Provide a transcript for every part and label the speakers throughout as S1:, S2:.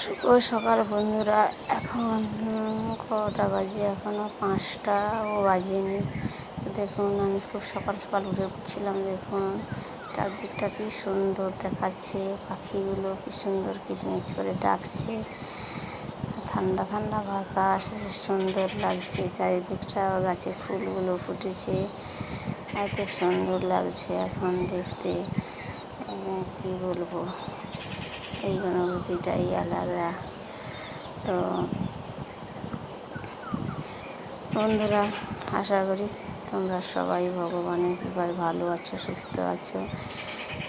S1: শুভ সকাল বন্ধুরা, এখন কটা বাজে? এখনও পাঁচটাও বাজেনি। দেখুন, আমি খুব সকাল সকাল উঠে পড়ছিলাম, দেখুন। চারদিকটা কী সুন্দর দেখাচ্ছে, পাখিগুলো কি সুন্দর কিচমিচ করে ডাকছে। ঠান্ডা ঠান্ডা বাতাস, সুন্দর লাগছে, চারিদিকটা গাছে ফুলগুলো ফুটেছে। এত সুন্দর লাগছে এখন দেখতে। কি বলব? এই অনুভূতিটাই আলাদা। তো বন্ধুরা, আশা করি তোমরা সবাই ভগবানের কৃপায় ভালো আছো, সুস্থ আছো।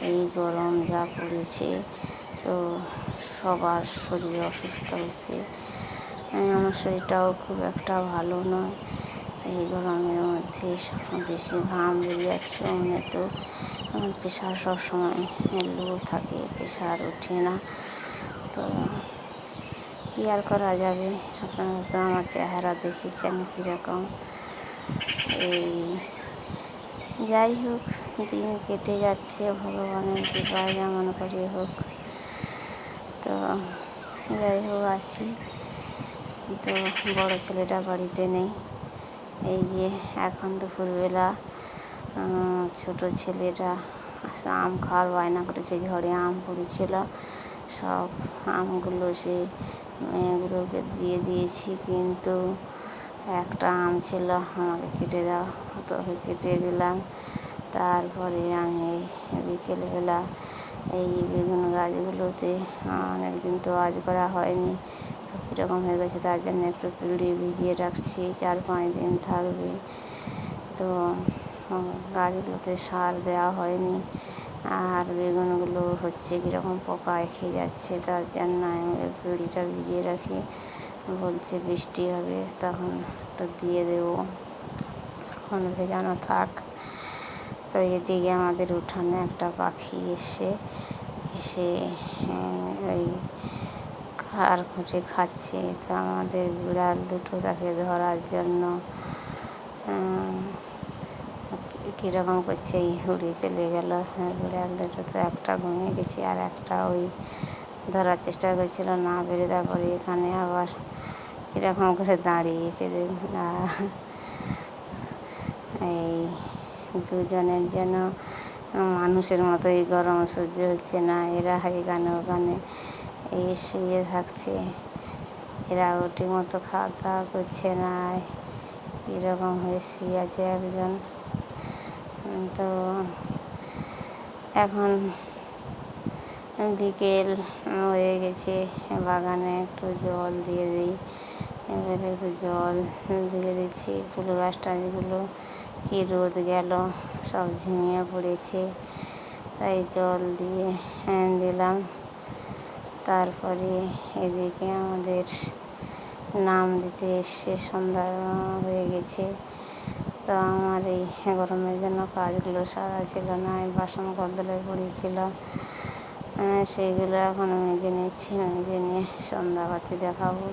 S1: এই গরম যা পড়েছে, তো সবার শরীর অসুস্থ হচ্ছে। আমার শরীরটাও খুব একটা ভালো নয়। এই গরমের মধ্যে বেশি ঘাম বেরিয়ে যাচ্ছে মনে তো প্রেশার সবসময় লো থাকে প্রেশার ওঠে না। তো কী আর করা যাবে? আপনারা তো আমার চেহারা দেখেছেন কীরকম। এই যাই হোক, দিন কেটে যাচ্ছে, ভগবানের কৃপায় যেমন করে হোক। তো যাই হোক আছি তো বড় ছেলেটা বাড়িতে নেই। এই যে এখন দুপুরবেলা। ছোট ছেলেটা আম খাওয়ার বায়না করেছে, ঝড়ে আম পড়েছিল। সব আমগুলো সে মেয়েগুলোকে দিয়ে দিয়েছি, কিন্তু একটা আম ছিল, আমাকে কেটে দাও, তোকে কেটে দিলাম। তারপরে আমি বিকেলবেলা এই বেগুন গাছগুলোতে অনেকদিন তো আজ করা হয়নি কীরকম হয়ে গেছে, তার জন্য একটু পিঁড়ি ভিজিয়ে রাখছি, চার পাঁচ দিন থাকবে। তো গাছগুলোতে সার দেওয়া হয়নি। আর বেগুনগুলো হচ্ছে কীরকম পোকায় খেয়ে যাচ্ছে তার জন্য আমি পিঁড়িটা ভিজিয়ে রাখি। বলছে বৃষ্টি হবে, তখন একটু দিয়ে দেবো। এখন ভেজানো থাক। তো এদিকে আমাদের উঠানে একটা পাখি এসে এসে ওই খার খুঁটে খাচ্ছে। তো আমাদের বিড়াল দুটো তাকে ধরার জন্য কীরকম করছে, এই উড়ে চলে গেল। বিড়াল দুটো তো একটা ঘুমিয়ে গেছি আর একটা ওই ধরার চেষ্টা করছিল না বেড়ে তারপরে এখানে আবার কীরকম করে দাঁড়িয়েছে এই দুজনের জন্য মানুষের মতো এই গরম সহ্য হচ্ছে না। এরা এখানে ওখানে, এই শুয়ে থাকছে। এরা ঠিক মতো খাওয়া দাওয়া করছে না। কীরকম হয়ে শুয়ে আছে একজন। তো এখন বিকেল হয়ে গেছে, বাগানে একটু জল দিয়ে দিই। এবারে একটু জল দিয়ে দিচ্ছি, ফুল গাছ টাছগুলো কি রোদ গেল, সব ঝিমিয়ে পড়েছে। তাই জল দিয়ে দিলাম। তারপরে এদিকে আমাদের নাম দিতে এসে সন্ধ্যা হয়ে গেছে। তো আমার এই গরমের জন্য কাজগুলো সারা ছিল না, এই বাসন কদলে পড়েছিল সেইগুলো এখন মেজে নিচ্ছি মেজে নিয়ে সন্ধ্যাবাতি দেখাবো।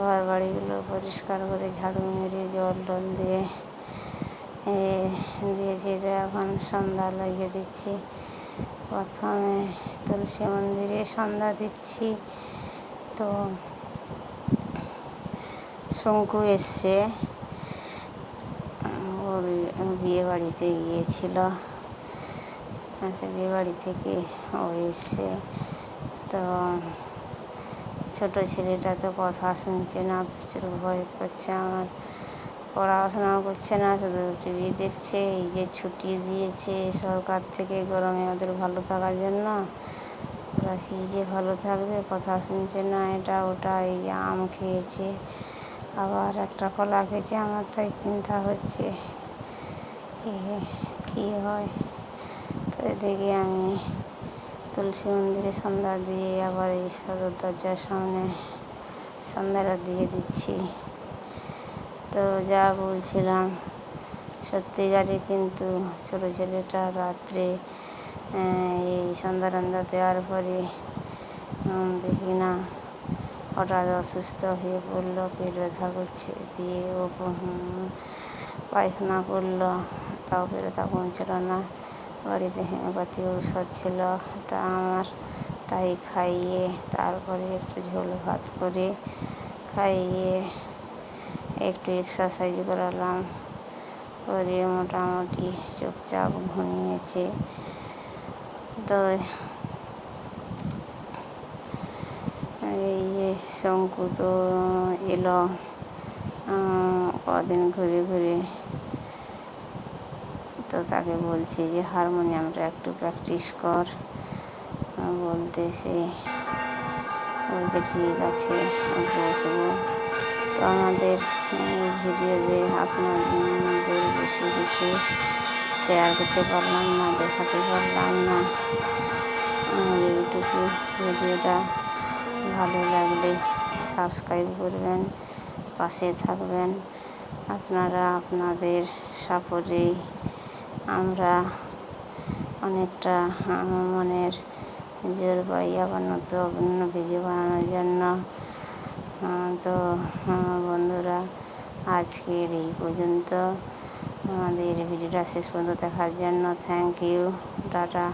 S1: ঘর বাড়িগুলো পরিষ্কার করে ঝাড়ু মেরে জল, টল দিয়ে দিয়েছি তো এখন সন্ধ্যা লাগিয়ে দিচ্ছি। প্রথমে তুলসী মন্দিরে সন্ধ্যা দিচ্ছি। তো শঙ্কু এসছে। বিয়ে বাড়িতে গিয়েছিল। আচ্ছা বিয়ে বাড়ি থেকে ও এসছে। তো ছোটো ছেলেটা তো কথা শুনছে না, প্রচুর ভয় করছে আমার। পড়াশোনাও করছে না, শুধু টিভি দেখছে, এই যে ছুটি দিয়েছে সরকার থেকে গরমে ওদের ভালো থাকার জন্য। ওরা কী যে ভালো থাকবে, কথা শুনছে না, এটা ওটা, এই আম খেয়েছে, আবার একটা কলা খেয়েছে, আমার তাই চিন্তা হচ্ছে। কী হয়? তো এদিকে আমি তুলসী মন্দিরে সন্ধ্যা দিয়ে আবার এই সদর দরজার সামনে সন্ধ্যাটা দিয়ে দিচ্ছি। তো যা বলছিলাম সত্যিকারে কিন্তু ছোটো ছেলেটা রাত্রে এই সন্ধ্যা টন্ধা দেওয়ার পরে দেখি না। হঠাৎ অসুস্থ হয়ে পড়ল পেট ব্যথা করছে, দিয়ে ও পায়খানা করল, তাও পেট ব্যথা কমছিল না। বাড়িতে হোমিওপ্যাথি ঔষধ ছিল, তা আমার তাই খাইয়ে তারপরে একটু ঝোল ভাত করে খাইয়ে একটু এক্সারসাইজ করালাম। করে মোটামুটি চুপচাপ ঘুমিয়েছে। তো এই শঙ্কু তো এলো। কদিন ঘুরে ঘুরে তো তাকে বলছি যে হারমোনিয়ামটা একটু প্র্যাকটিস কর। আহ, বলতেছে বলছে ঠিক আছে বসবো তো আমাদের ভিডিওতে আপনাদের বেশি বেশি শেয়ার করতে পারলাম না দেখাতে পারলাম না। ইউটিউবে ভিডিওটা ভালো লাগলে সাবস্ক্রাইব করবেন। পাশে থাকবেন। আপনারা আপনাদের সাপোর্টেই আমরা অনেকটা মনের জোর পাই আবার নতুন ভিডিও বানানোর জন্য। তো বন্ধুরা, আজকের এই পর্যন্ত। আমাদের ভিডিওটা শেষ পর্যন্ত দেখার জন্য থ্যাংক ইউ টাটা।